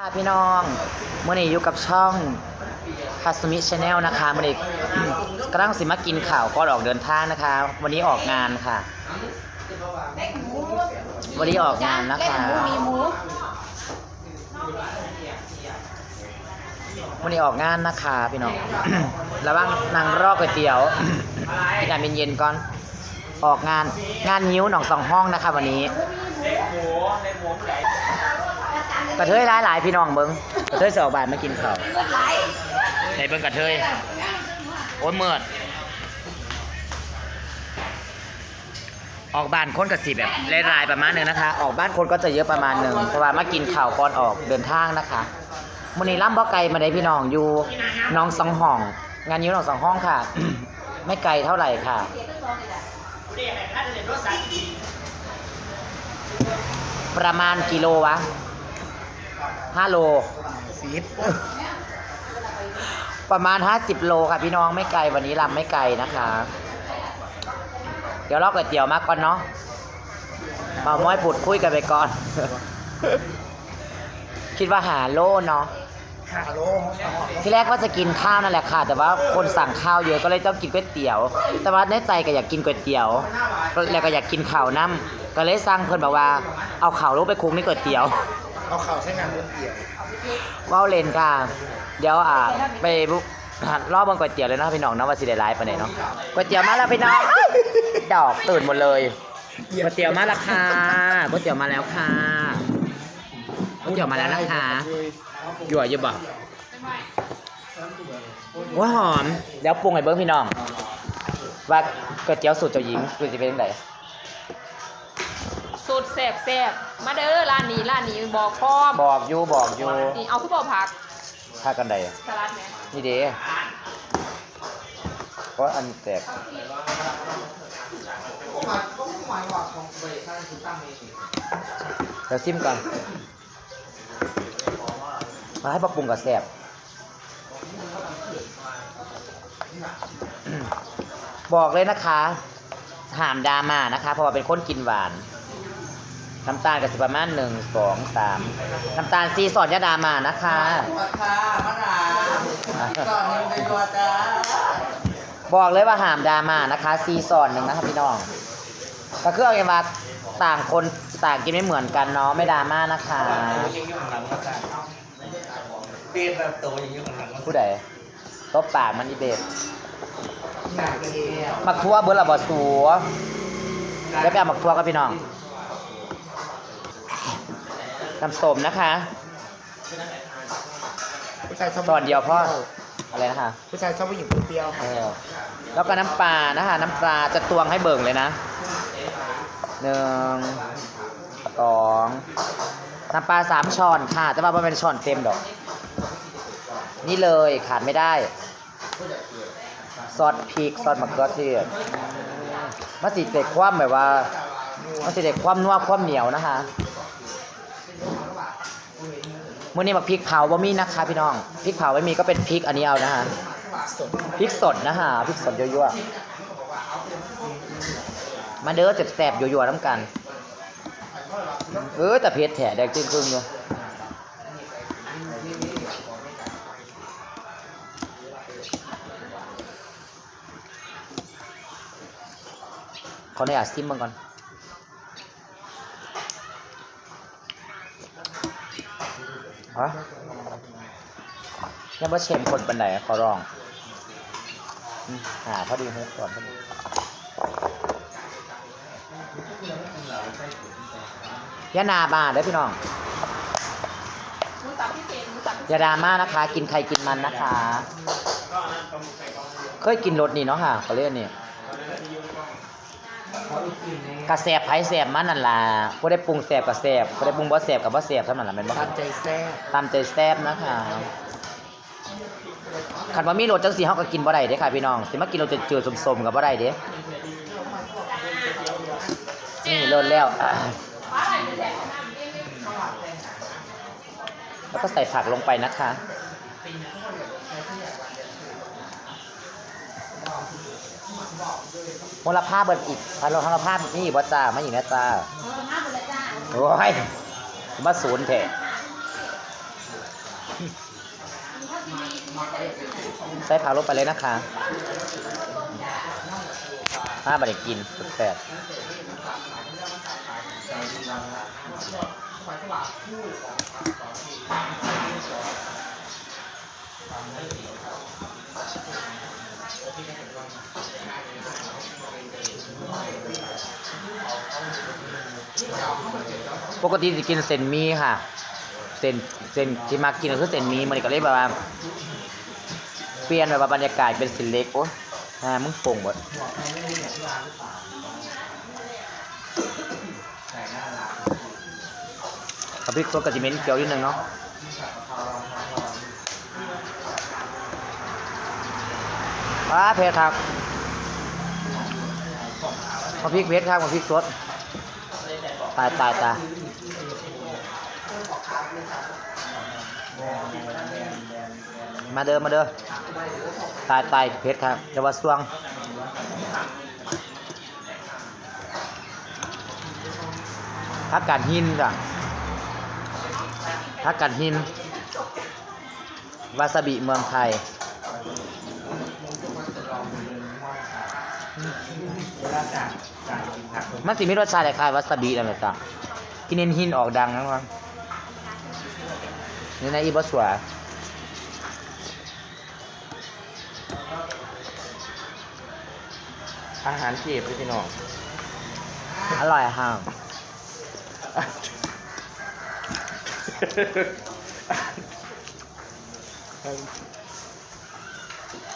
ค่ะพี่น้องเมื่อนี้อยู่กับช่องคาสมิชาแนลนะคะเมื่อนี้กำลังสิมากินข่าวก่อนออกเดินทางนะคะ วันนี้ออกงานค่ะ วันนี้ออกงานนะคะเล่นหมูมีหมูวันนี้ออกงานนะคะพี่น้องระวังนางรอกก๋วยเตี๋ยวกินน้ำเย็นๆก่อนออกงานงานนิ้วหนองสองห้องนะคะ วันนี้ กระเทยหลายหลายๆพี่น้องเบิ้งกระเทยสองบาทมากินข้าวเลือดไหลใส่เบิ้งกระเทยโอ้ยเมือดออกบ้านคนกับสีแบบหลายๆประมาณหนึงนะคะ ออกบ้านคนก็จะเยอะประมาณหนึ่งเพราะว่ามากินข่าวก่อนออกเดินทางนะคะมันนี้ล่ำบ่ไกลมาได้พี่น้องอยู่หน้องสองห้อง งานนิ้วหนองสองห้องค่ะ ไม่ไกลเท่าไหร่ค่ะประมาณกิโลวะ ห้าโลสิบประมาณห้าสิบโลค่ะพี่น้องไม่ไกลวันนี้ลำไม่ไกลนะคะ เดี๋ยวรอก๋วยเตี๋ยวมาก่อนเนาะมาม้อยปุดคุยกันไปก่อน คิดว่าหาโลเนาะฮัลโหลที่แรกว่าจะกินข้าวนั่นแหละค่ะ แต่ว่าคนสั่งข้าวเยอะก็เลยต้องกินก๋วยเตี๋ยว แต่ว่าในใจก็อยากกินก๋วยเตี๋ยว แล้วก็อยากกินข้าวน้ำก็เลยสั่งเพิ่นบอกว่า เอาข้าวลงไปคลุกในก๋วยเตี๋ยว เอาเข่าใช้งานบนเตียงว้าวเลนค่ะ เดี๋ยวอ่าไปบุรอบเบนก๋วยเตี๋ยวเลยนะพี่น้องเนาะว่าสิได้ไลฟ์ปานไหนเนาะก๋วยเตี๋ยวมาแล้วพี่น้อง ดอกตื่นหมดเลยก๋วยเตี๋ยวมาแล้วค่ะก๋วยเตี๋ยวมาแล้วค่ะก๋วยเตี๋ยวมาแล้วนะคะยั่วอยู่บ่ว่าหอม เดี๋ยวปรุงให้เบิ้งพี่น้อง ว่าก๋วยเตี๋ยวสูตรเจ้าหญิงคือจะเป็นยังไง สูตรแซ่บแซ่บมาเด้อร้านนี้ร้านนี้บอกพร้อมบอกอยู่บอกอยู่นี่เอาคือบ่ผักถ้ากันใดสลัดแหมนี่เด้เพราะอันแตกเดี๋ยวซิมก่อนมาให้ปรับปรุงกับแซ่บบอกเลยนะคะห้ามดราม่านะคะ เพราะว่าเป็นคนกินหวาน น้ำตาลกับสิประมาณหนึ่งสองสามน้ำตาลซีสอดยาดราม่านะคะวัดค่ะมะนาวก่อนหนึ่งในตัวจ้าบอกเลยว่าห้ามดราม่านะคะ ซีซอนหนึ่งนะครับพี่น้องก็คือเอาอย่างว่าต่างคนต่างกินไม่เหมือนกันเนาะไม่ดราม่านะคะยังยุ่งหลังมาสั่งเป็นแบบโตยังยุ่งหลังมาผู้ใดตบปากมันอีเบสหนักเที่ยวมักทั่วเบอร์ละบอสัวแล้วไปเอามักทั่วกับพี่น้อง น้ำส้มนะคะผู้ชายชอบตอนเดียวพ่ออะไรนะคะผู้ชายชอบผู้หญิงเปรี้ยวเออแล้วก็น้ำปลานะคะน้ำปลาจะตวงให้เบิ่งเลยนะหนึ่งสองน้ำปลาสามช้อนค่ะ แต่ว่ามันเป็นช้อนเต็มดอก นี่เลยขาดไม่ได้ ซอสพริกซอสมะเขือเทศมันสิเด็กความแบบว่ามันสิเด็กความนัวความเหนียวนะคะ มื่อนี้มาพริกเผาบ่มีนะคะพี่น้องพริกเผาไม่มีก็เป็นพริกอันนี้เอานะคะพริกสดนะฮะพริกสดยั่วๆมาเด้อแสบๆยั่วๆน้ำกัน เออแต่เผ็ดแถแดงจึ้งครึ่งอยู่ขออนุญาตซิมมันก่อน ฮะยังว่าเชมคนปันไหนขอร้องอืมหาพอดีฮุกก่อนพอดียานาบาเด้อพี่น้องหมูสับพิเศษหมูสับพิเศษอยาดราม่านะคะ กินใครกินมันนะคะ เคยกินรสนี่เนาะค่ะเขาเรียกนี่ กระแสบไผ่แสบมันนั่นล่ะบ่ได้ปรุงแสบกับแสบบ่ได้ปรุงบ่แสบกับบ่แสบเท่านั้นล่ะแม่นบ่ตามใจแซ่บตามใจแซ่บนะคะคันว่ามีรสจังสีเฮาก็กินบ่ได้เด้ค่ะพี่น้อง สิมากินรสจืดๆสมๆก็บ่ได้เด้นี่เลิศแล้วอะแล้วก็ใส่ผักลงไปนะคะ มลภาพเบิดอีกพันโลพันภาพนี่บ่จ้ามาอีกนะจ้าโอ้ยมาศูนย์เถอะใส่ผักลงไปเลยนะคะถ้าบัดได้กินแปด ปกติจะกินเส้นมีค่ะ เส้นเส้นที่มากินก็คือเส้นมีมันก็เลยแบบว่าเปลี่ยนแบบว่าบรรยากาศเป็นเส้นเล็กโอ้อ่ามึงโป่งหมดพริกสดกับจิเมนเกียวนิดนึงเนาะ ว้าเผ็ดครับมาพริกเผ็ดครับมาพริกสดตายตายตายมาเด้อมาเด้อตายตายเผ็ดครับจะว่าสวงพักกัดหินจ้ะพักกัดหินวาซาบิเมืองไทย เวลาจากจากกินผักมันสิมีรสชาติคล้ายๆวาซาบินั่นแหละจ้ะกินเน้นหินออกดังนะครับนี่นะอีบอสวาอาหารเก็บด้วยพี่น้อง อร่อยฮ่า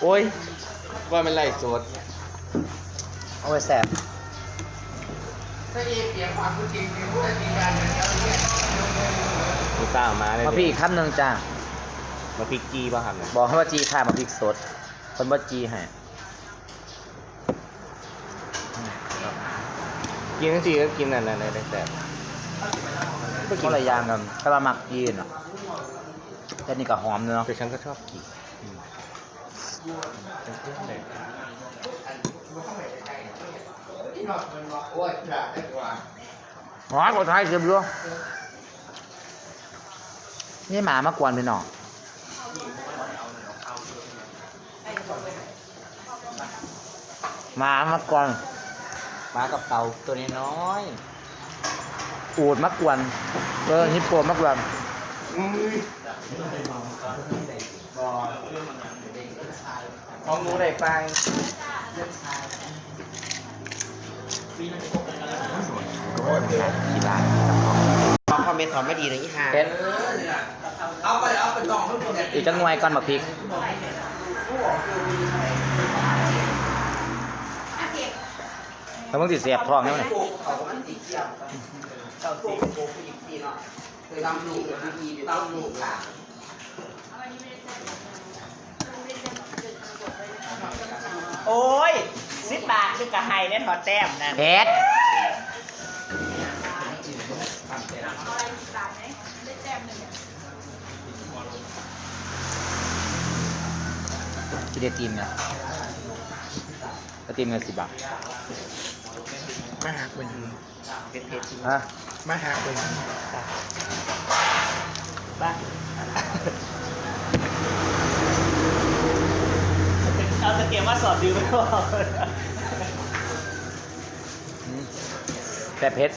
โอ้ยว่ามันไรสด เอาไว้แสบถ้าเอเสียงความจริงจริงพูดจริงกันมีตาออกมาเลยมาพี่อีกคำหนึ่งจ้ามาพริกจีป่ะครับเนี่ยบอกให้ว่าจีค่ะมาพริกสด คนว่าจีให้กินทั้งทีก็กินอันนั้นเลยแต่ก็เลยยางกันแต่ว่ามักยีนเนาะแต่นี่ก็หอมเนาะแต่ฉันก็ชอบกิน เป็นเพื่อนเลยหอมกว่าไทยเสียบอยู่นี่หมามากวนไปหน่อยหมามากวนมากับเตาตัวนี้น้อยอูดมากวนเออฮิปโปมากวนของหนูได้ฟัง กี่บาทคอมเมนต์สอนไม่ดีเลยอีห่าเพชรเอาไปเอาไปตองให้คุณเนี่ยอีกจังหน่วยก่อนมาพริกแล้วมึงติดเสียบทองได้ไหมเขามันสีเขียเจ้าสีโกผู้หญิงปีเนาะเคยทำลูกดีดีเต้าลูกค่ะ โอ้ย สิบบาทคือกระไฮได้ถอดแต้มนั่นเพชรที่ได้ตีมเนี่ยก็ตีมเงินสิบบาทมาหาคนเพชรเพชรฮะมาหาคนบ้า เอาตะเกียบมาสอดดูไม่พออืมแต่เพชร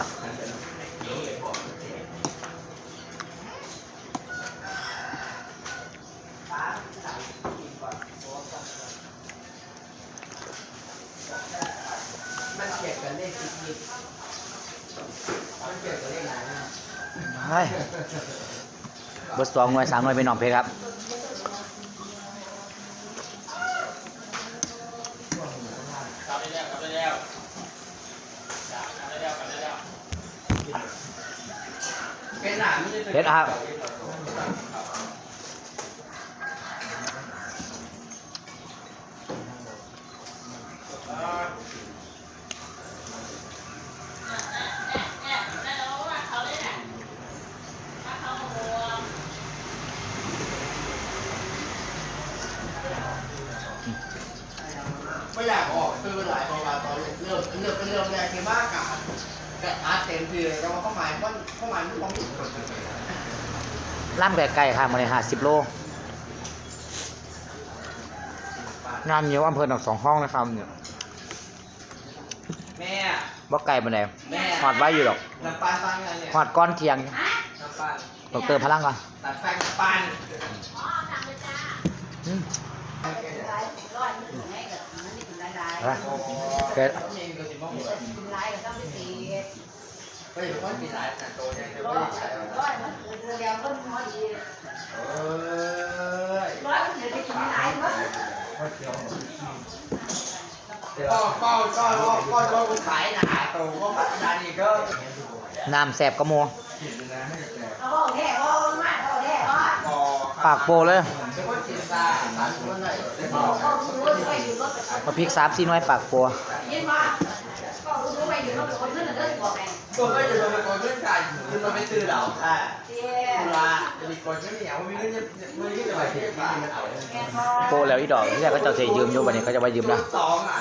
มันเกี่ยวกันเลขสิบนิดมันเกี่ยวกับเลขไหนนะเฮ้ยเบอร์สองหน่วยสามหน่วยเป็นน้องเพชรครับ เป็นหลาน ไม่ได้เพชรครับ ไม่อยากออกคือหลายประวัติตอนเริ่มเริ่มเป็นเริ่มแรกคือว่ากับแต่อาร์ตเต็มทีเลยแล้วเข้าหมายว่าเข้าหมายไม่ต้องผิด ล่ามไก่ๆค่ะมาเลยหาสิบโลงานเยอะอำเภอหนองสองห้องนะครับเนี่ยแม่บ่ไก่มาไหนแม่หอดไว้อยู่หรอกน้ำปลาตั้งยังเนี่ยหอดก้อนเทียงน้ำปลาดอกเตอร์พลังก่อนตัดแป้งปันอืมร้อยมันถึงไงกับมันนี่ถึงหลายเอาละเกิด เฮ้ยว่ามีหลายแต่โตยังจะร้อไม่ยใช่ร้อยมันถึงเดียวก็น้อยดีเอ้ยร้อยมันถึงไปกินหลาก็ก็ก็ก็ก็ก็ขายหนาโตก็พัฒนานี่ก็น้ำแสบกระมเอาเอาแท้เอามาเอาแท้เอาพอปากโปเลยเป็นคนกินซาตัดคนไหนเอาเอาดูดูไปอยู่รถมาพริกสามซีน้อยปากโป ยินว่าก็ดูดูไปอยู่รถคนนั้น ตัวก็อยู่ในคนเรื่องการคือมันไม่ตื่นเราอ่าเจ้ตุลาจะมีคนไม่เหนียวมีเรื่องไม่ได้จะไปเที่ยวบ้านมันเอาแม่พอโปแล้วอีดอกที่แรกก็เจ้าเสียยืมอยู่บัดนี้เขาจะมายืมละสองอะ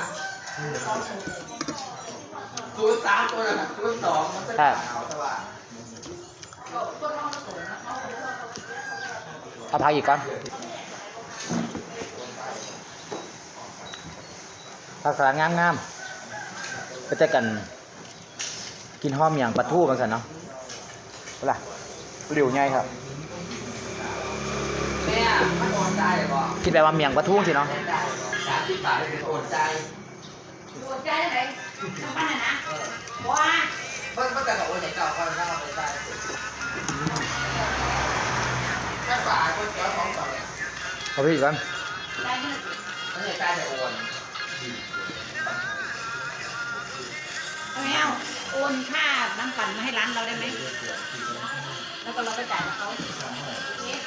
ศูนย์สามตัวน่ะศูนย์สองมันเป็นขาวแต่ว่าเอาพักอีกก่อนผักสลัดงามๆก็จะกัน กินห้อมอย่างปลาทูบางสันเนาะเล่ะเร็วไงครับแม่มันโอนใจบ่คิดแบบว่าเมียงปลาทูสิเนาะสามสิบบาทเป็นโอนใจดูใจได้ไหนน้ำมันน่ะนะว่าเพิ่งเพิ่งกระโดดใหญ่เก่าคนเข้าไปได้แค่ฝาคนเจ้าของต่อเนี่ยเอาไปอีกก่อนได้เงินมันจะกล้จะโอนไม่เอา โอนค่าน้ำปั่นมาให้ร้านเราได้ไหม แล้วก็เราไปจ่ายเขา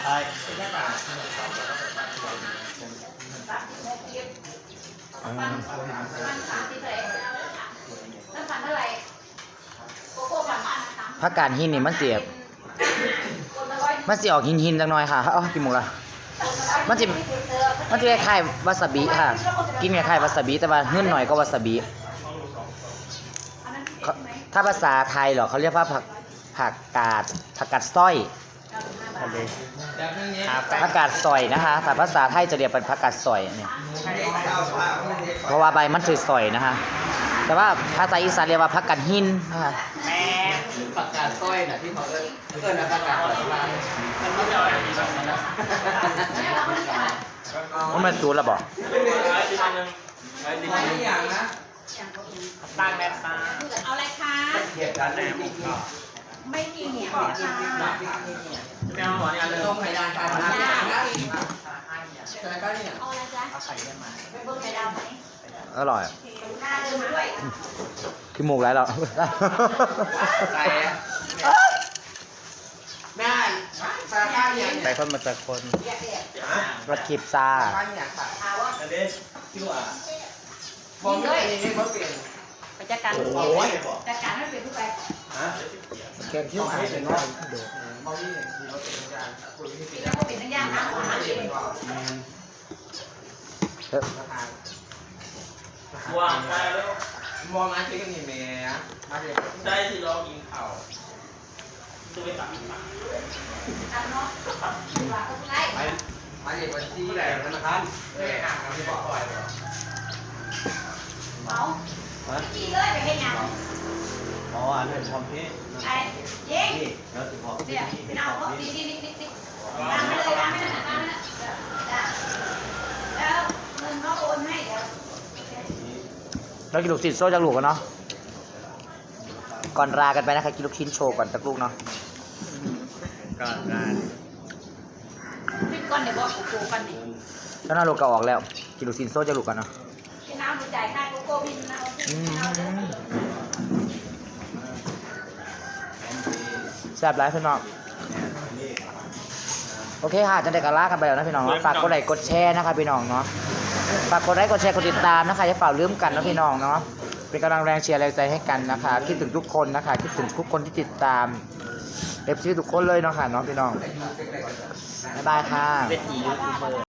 ใช่แค่ฝาอืมมันสามสิบเลยน้ำปั่นเท่าไหร่โกโก้ปั่นมาสามผักกาดหินนี่มันเสียบ คนละร้อยมันสิออกหินหินๆจังหน่อยค่ะเอ๋อกี่โมงละ มันจะมันจะคล้ายๆวาซาบิค่ะ กินคล้ายๆวาซาบิแต่ว่าเงื่อนหน่อยก็วาซาบิ ถ้าภาษาไทยเหรอเขาเรียกว่าผักผักกาดผักกาดสร้อยแบบนี้ผักกาดสอยนะคะแต่ภาษาไทยจะเรียกเป็นผักกาดสอยเนี่ยเด็กเก่าฝามันเด็กเพราะว่าใบมันสอยๆนะคะแต่ว่าภาษาอีสานเรียกว่าผักกาดหินนะคะแม่ปากกาสร้อยน่ะที่เขาเอิ้นเอิ้นปากกาสร้อยมันไม่จะอะไรดีแบบนั้นนะมันเป็นสูตรแล้วบอกไม่อย่างนะ ตั้งแม่ตาเอาอะไรคะ เหตุการณ์ในที่ที่ไม่มีเหนียวที่ค่ะที่ที่ที่แมวหัวเนี่ยเลยต้องพยายามการทำอย่างนะแต่ก็เนี่ยเอาอะไรจ๊ะเอาไข่ได้มาไปเบิ่งไข่ดาวไหมอร่อยหน้าเดินมาด้วยขี้มูกไรแล้วใส่แม่ใส่ข้าวอย่างใส่คนมาจากคนเรียกเรียกรัดขีบซาข้าวอย่างค่ะถามว่า บอกเลยนี่เขาเปลี่ยนไปจัดการโอ้ยจัดการให้เปลี่ยนทุกไปแกงคิ้วอายเป็นว่ามองนี่ที่เขาเป็นการคุยที่ปีเป็นแล้วก็เป็นทั้งย่างทั้งอาหารเองวางได้แล้วมองมาที่กันนี่แม่มาเดี๋ยวได้ที่เรากินข้าวจะไปตักตักทำเนาะว่าก็ได้ไปมาเดี๋ยววันที่ไหนธนาคารเอ้ยอ่างเราที่บอกปล่อยเหรอ เอากี่เลยไปเห็นยังอ๋ออันเป็นความเพศไอ้ยิงนี่แล้วถึงพอเดี๋ยวเอาเขาตีตีตีตีตามไม่เลยตามไม่เลยตามไม่เลยแล้วเงินเขาโอนให้เดี๋ยวเรากินลูกชิ้นโซ่จากลูกกันเนาะ ก่อนลากันไปนะคะกินลูกชิ้นโชว์ก่อนจากลูกเนาะ ก่อนงานขึ้นก้อนเดี๋ยวบอกกูก้อนนี่แล้วน่าลูกก็ออกแล้ว กินลูกชิ้นโซ่จากลูกกันเนาะ น้ำดูจ่ายค่าโกโก้พี่น้ำอืพี่น้ำเด้อมแซ่บหลายพี่น้องโอเคค่ะจะได้กันลากันไปแล้วนะพี่น้องเนาะฝากกดไลค์กดแชร์นะคะพี่น้องเนาะฝากกดไลค์กดแชร์กดติดตามนะคะอย่าฝ่าลืมกันนะพี่น้องเนาะเป็นกำลังแรงเชียร์แรงใจให้กันนะคะ คิดถึงทุกคนนะคะคิดถึงทุกคนที่ติดตามเอฟซีทุกคนเลยเนาะค่ะเนาะพี่น้องบ๊ายบายค่ะ